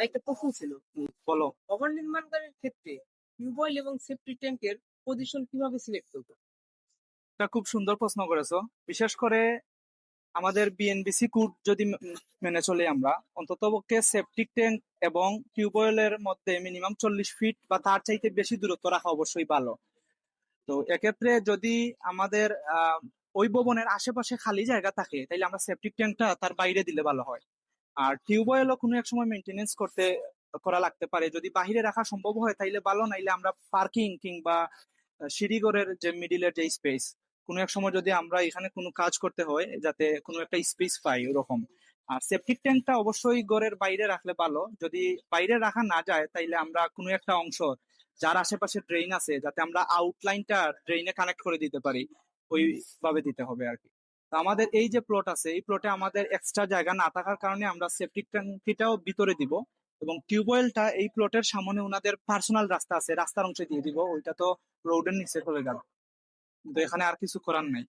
একটা প্রশ্ন ছিল। বলো। ভবন নির্মাণকারীর ক্ষেত্রে টিউবওয়েল এবং সেফটি ট্যাঙ্কের পজিশন কীভাবে সিলেক্ট করব? এটা খুব সুন্দর প্রশ্ন করেছ। বিশেষ করে আমাদের বিএনবিসি কোড যদি মেনে চলি আমরা অন্তত পক্ষে সেপটিক ট্যাঙ্ক এবং টিউবওয়েলের মধ্যে মিনিমাম চল্লিশ ফিট বা তার চাইতে বেশি দূরত্ব রাখা অবশ্যই ভালো। তো এক্ষেত্রে যদি আমাদের আহ, ওই ভবনের আশেপাশে খালি জায়গা থাকে তাহলে আমরা সেপটিক ট্যাঙ্কটা তার বাইরে দিলে ভালো হয়। আর টিউবওয়েলও কোনো এক সময় মেনটেনেন্স করতে, করা লাগতে পারে। যদি বাইরে রাখা সম্ভব হয়, তাইলে ভালো, নাইলে আমরা পার্কিং কিংবা সিঁড়িঘরের যে মিডিলের যে স্পেস কোনো এক সময় যদি আমরা এখানে কোনো কাজ করতে হয়, যাতে কোনো একটা স্পেস পাই ওরকম। আর সেপটিক ট্যাঙ্কটা অবশ্যই ঘরের বাইরে রাখলে ভালো। যদি বাইরে রাখা না যায়, তাইলে আমরা কোনো একটা অংশ, যার আশেপাশে ড্রেন আছে, যাতে আমরা আউটলাইনটা ড্রেনে কানেক্ট করে দিতে পারি, ওইভাবে দিতে হবে আর কি। আমাদের এই যে প্লট আছে, এই প্লটে আমাদের এক্সট্রা জায়গা না থাকার কারণে আমরা সেফটিক ট্যাঙ্কিটাও ভিতরে দিব এবং টিউবওয়েলটা এই প্লটের সামনে ওনাদের পার্সোনাল রাস্তা আছে, রাস্তার অংশে দিয়ে দিব, ওইটা তো রোডের নিচে চলে গেল। কিন্তু এখানে আর কিছু করার নাই।